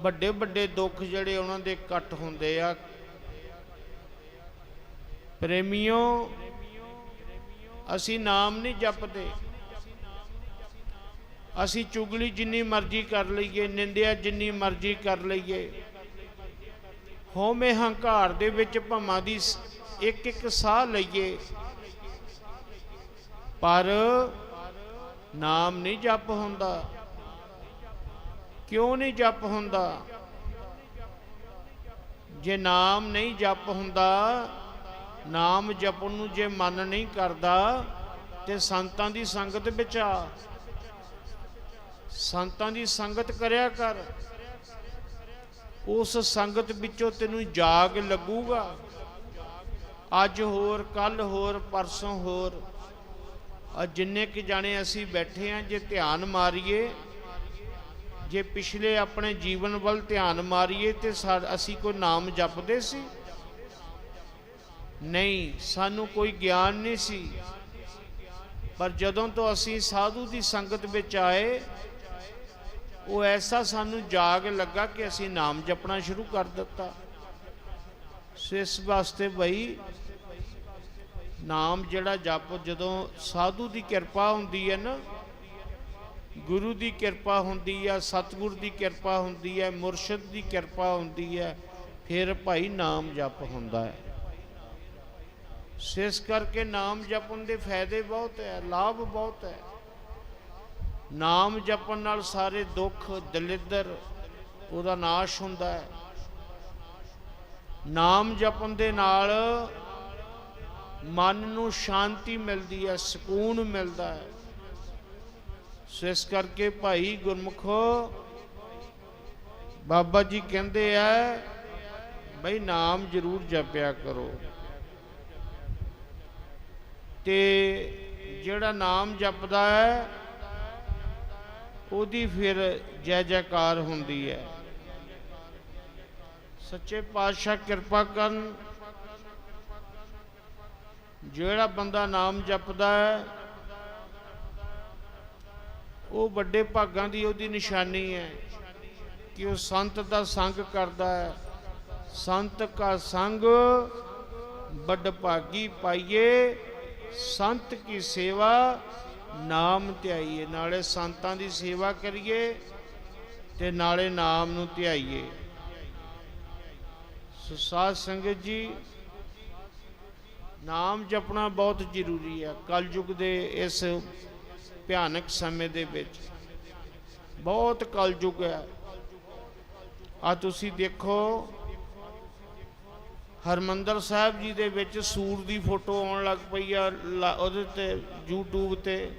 ਵੱਡੇ ਵੱਡੇ ਦੁੱਖ ਜਿਹੜੇ ਉਹਨਾਂ ਦੇ ਕੱਟ ਹੁੰਦੇ ਆ। ਪ੍ਰੇਮੀਓ, ਅਸੀਂ ਨਾਮ ਨਹੀਂ ਜਪਦੇ। ਅਸੀਂ ਚੁਗਲੀ ਜਿੰਨੀ ਮਰਜ਼ੀ ਕਰ ਲਈਏ, ਨਿੰਦਿਆ ਜਿੰਨੀ ਮਰਜ਼ੀ ਕਰ ਲਈਏ। ਹਉਮੈ ਹੰਕਾਰ ਦੇ ਵਿੱਚ ਭਮਾਂ ਦੀ ਇੱਕ ਇੱਕ ਸਾਹ ਲਈਏ। ਪਰ ਨਾਮ ਨਹੀਂ ਜਪ ਹੁੰਦਾ। ਕਿਉਂ ਨਹੀਂ ਜਪ ਹੁੰਦਾ? ਜੇ ਨਾਮ ਨਹੀਂ ਜਪ ਹੁੰਦਾ, ਨਾਮ ਜਪਣ ਨੂੰ ਜੇ ਮਨ ਨਹੀਂ ਕਰਦਾ, ਤੇ ਸੰਤਾਂ ਦੀ ਸੰਗਤ ਵਿੱਚ ਆ ਸੰਤਾਂ ਦੀ ਸੰਗਤ ਕਰਿਆ ਕਰ। ਉਸ ਸੰਗਤ ਵਿੱਚੋਂ ਤੈਨੂੰ ਜਾਗ ਲੱਗੂਗਾ। ਅੱਜ ਹੋਰ, ਕੱਲ ਹੋਰ, ਪਰਸੋਂ ਹੋਰ। ਜਿੰਨੇ ਕਿ ਜਾਣੇ ਅਸੀਂ ਬੈਠੇ ਆ, ਜੇ ਧਿਆਨ ਮਾਰੀਏ ਜੇ ਪਿਛਲੇ ਆਪਣੇ ਜੀਵਨ ਵੱਲ ਧਿਆਨ ਮਾਰੀਏ ਤੇ ਸਾ- ਅਸੀਂ ਕੋਈ ਨਾਮ ਜਪਦੇ ਸੀ? ਨਹੀਂ, ਸਾਨੂੰ ਕੋਈ ਗਿਆਨ ਨਹੀਂ ਸੀ। ਪਰ ਜਦੋਂ ਤੋਂ ਅਸੀਂ ਸਾਧੂ ਦੀ ਸੰਗਤ ਵਿੱਚ ਆਏ, ਉਹ ਐਸਾ ਸਾਨੂੰ ਜਾਗ ਲੱਗਾ ਕਿ ਅਸੀਂ ਨਾਮ ਜਪਣਾ ਸ਼ੁਰੂ ਕਰ ਦਿੱਤਾ। ਸੋ ਇਸ ਵਾਸਤੇ ਬਈ, ਨਾਮ ਜਿਹੜਾ ਜਪ ਜਦੋਂ ਸਾਧੂ ਦੀ ਕਿਰਪਾ ਹੁੰਦੀ ਹੈ ਨਾ ਗੁਰੂ ਦੀ ਕਿਰਪਾ ਹੁੰਦੀ ਹੈ ਸਤਿਗੁਰ ਦੀ ਕਿਰਪਾ ਹੁੰਦੀ ਹੈ ਮੁਰਸ਼ਿਦ ਦੀ ਕਿਰਪਾ ਹੁੰਦੀ ਹੈ ਫਿਰ ਭਾਈ ਨਾਮ ਜਪ ਹੁੰਦਾ ਹੈ। ਸੋ ਇਸ ਕਰਕੇ ਨਾਮ ਜਪਣ ਦੇ ਫਾਇਦੇ ਬਹੁਤ ਹੈ, ਲਾਭ ਬਹੁਤ ਹੈ। ਨਾਮ ਜਪਣ ਨਾਲ ਸਾਰੇ ਦੁੱਖ, ਦਲਿੱਦਰ, ਉਹਦਾ ਨਾਸ਼ ਹੁੰਦਾ ਹੈ। ਨਾਮ ਜਪਣ ਦੇ ਨਾਲ ਮਨ ਨੂੰ ਸ਼ਾਂਤੀ ਮਿਲਦੀ ਹੈ, ਸਕੂਨ ਮਿਲਦਾ ਹੈ। ਸੋ ਇਸ ਕਰਕੇ ਭਾਈ ਗੁਰਮੁਖੋ, ਬਾਬਾ ਜੀ ਕਹਿੰਦੇ ਆ, ਬਈ ਨਾਮ ਜ਼ਰੂਰ ਜਪਿਆ ਕਰੋ। ਤੇ ਜਿਹੜਾ ਨਾਮ ਜਪਦਾ ਹੈ, ਉਹਦੀ ਫਿਰ ਜੈ ਜੈਕਾਰ ਹੁੰਦੀ ਹੈ। ਸੱਚੇ ਪਾਤਸ਼ਾਹ ਕਿਰਪਾ ਕਰਨ, ਜਿਹੜਾ ਬੰਦਾ ਨਾਮ ਜਪਦਾ ਹੈ ਉਹ ਵੱਡੇ ਭਾਗਾਂ ਦੀ ਉਹਦੀ ਨਿਸ਼ਾਨੀ ਹੈ ਕਿ ਉਹ ਸੰਤ ਦਾ ਸੰਗ ਕਰਦਾ ਹੈ। ਸੰਤ ਕਾ ਸੰਗ ਵੱਡ ਭਾਗੀ ਪਾਈਏ, ਸੰਤ ਕੀ ਸੇਵਾ ਨਾਮ ਧਿਆਈਏ। ਨਾਲੇ ਸੰਤਾਂ ਦੀ ਸੇਵਾ ਕਰੀਏ ਤੇ ਨਾਲੇ ਨਾਮ ਨੂੰ ਧਿਆਈਏ। ਸੋ ਸਾਧ ਸੰਗਤ ਜੀ, ਨਾਮ ਜਪਣਾ ਬਹੁਤ ਜ਼ਰੂਰੀ ਹੈ। ਕਲਯੁਗ ਦੇ ਇਸ ਭਿਆਨਕ ਸਮੇਂ ਦੇ ਵਿੱਚ। ਬਹੁਤ ਕਲਯੁਗ ਹੈ। ਆ ਤੁਸੀਂ ਦੇਖੋ, ਹਰਮੰਦਰ ਸਾਹਿਬ ਜੀ ਦੇ ਵਿੱਚ ਸੂਰ ਦੀ ਫੋਟੋ ਆਉਣ ਲੱਗ ਪਈ ਆ, ਲਾ- ਉਹਦੇ ਤੇ, YouTube ਤੇ।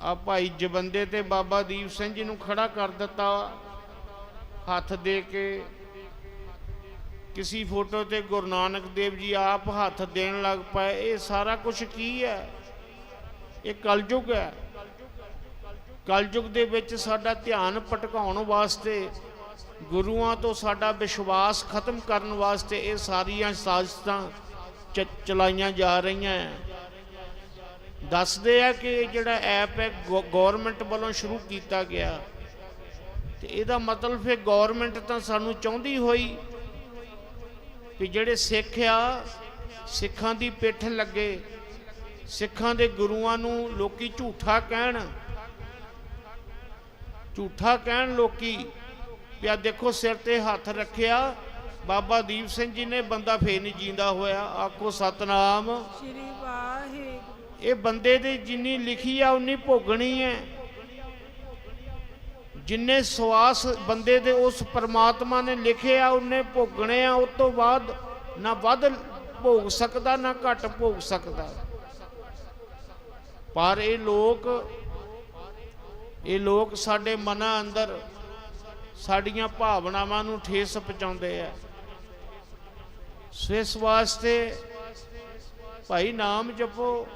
ਆ ਭਾਈ ਜਬੰਦੇ ਤੇ ਬਾਬਾ ਦੀਪ ਸਿੰਘ ਜੀ ਨੂੰ ਖੜਾ ਕਰ ਦਿੱਤਾ, ਹੱਥ ਦੇ ਕੇ। ਕਿਸੇ ਫੋਟੋ ਤੇ ਗੁਰੂ ਨਾਨਕ ਦੇਵ ਜੀ ਆਪ ਹੱਥ ਦੇਣ ਲੱਗ ਪਏ। ਇਹ ਸਾਰਾ ਕੁਝ ਕੀ ਹੈ? ਇਹ ਕਲਯੁਗ ਹੈ। ਕਲਯੁਗ ਦੇ ਵਿੱਚ ਸਾਡਾ ਧਿਆਨ ਭਟਕਾਉਣ ਵਾਸਤੇ, ਗੁਰੂਆਂ ਤੋਂ ਸਾਡਾ ਵਿਸ਼ਵਾਸ ਖਤਮ ਕਰਨ ਵਾਸਤੇ ਇਹ ਸਾਰੀਆਂ ਸਾਜ਼ਿਸ਼ਾਂ ਚਲਾਈਆਂ ਜਾ ਰਹੀਆਂ ਹੈ। ਦੱਸਦੇ ਆ ਕਿ ਇਹ ਜਿਹੜਾ ਐਪ ਹੈ ਗਵਰਨਮੈਂਟ ਵੱਲੋਂ ਸ਼ੁਰੂ ਕੀਤਾ ਗਿਆ। ਤੇ ਇਹਦਾ ਮਤਲਬ ਫਿਰ ਗਵਰਨਮੈਂਟ ਤਾਂ ਸਾਨੂੰ ਚਾਹੁੰਦੀ ਹੋਈ ਕਿ ਜਿਹੜੇ ਸਿੱਖ ਆ, ਸਿੱਖਾਂ ਦੀ ਪਿੱਠ ਲੱਗੇ ਸਿੱਖਾਂ ਦੇ ਗੁਰੂਆਂ ਨੂੰ ਲੋਕੀ ਝੂਠਾ ਕਹਿਣ। ਝੂਠਾ ਕਹਿਣ ਲੋਕੀ ਪਿਆ ਦੇਖੋ ਸਿਰ ਤੇ ਹੱਥ ਰੱਖਿਆ ਬਾਬਾ ਦੀਪ ਸਿੰਘ ਜੀ ਨੇ ਬੰਦਾ ਫੇਰ ਨਹੀਂ ਜੀਂਦਾ ਹੋਇਆ। ਆਖੋ ਸਤਨਾਮ। ਸ਼੍ਰੀ ਵਾਹਿਗੁਰੂ। ਇਹ ਬੰਦੇ ਦੀ ਜਿੰਨੀ ਲਿਖੀ ਆ ਉਨੀ ਭੋਗਣੀ ਹੈ ਜਿੰਨੇ ਸਵਾਸ ਬੰਦੇ ਦੇ ਉਸ ਪਰਮਾਤਮਾ ਨੇ ਲਿਖੇ ਆ ਉਹਨੇ ਭੋਗਣੇ ਆ। ਉਸ ਤੋਂ ਬਾਅਦ ਨਾ ਵੱਧ ਭੋਗ ਸਕਦਾ ਨਾ ਘੱਟ ਭੋਗ ਸਕਦਾ। ਪਰ ਇਹ ਲੋਕ ਇਹ ਲੋਕ ਸਾਡੇ ਮਨਾਂ ਅੰਦਰ ਸਾਡੀਆਂ ਭਾਵਨਾਵਾਂ ਨੂੰ ਠੇਸ ਪਹੁੰਚਾਉਂਦੇ ਆ। ਸੋ ਇਸ ਵਾਸਤੇ ਭਾਈ ਨਾਮ ਜਪੋ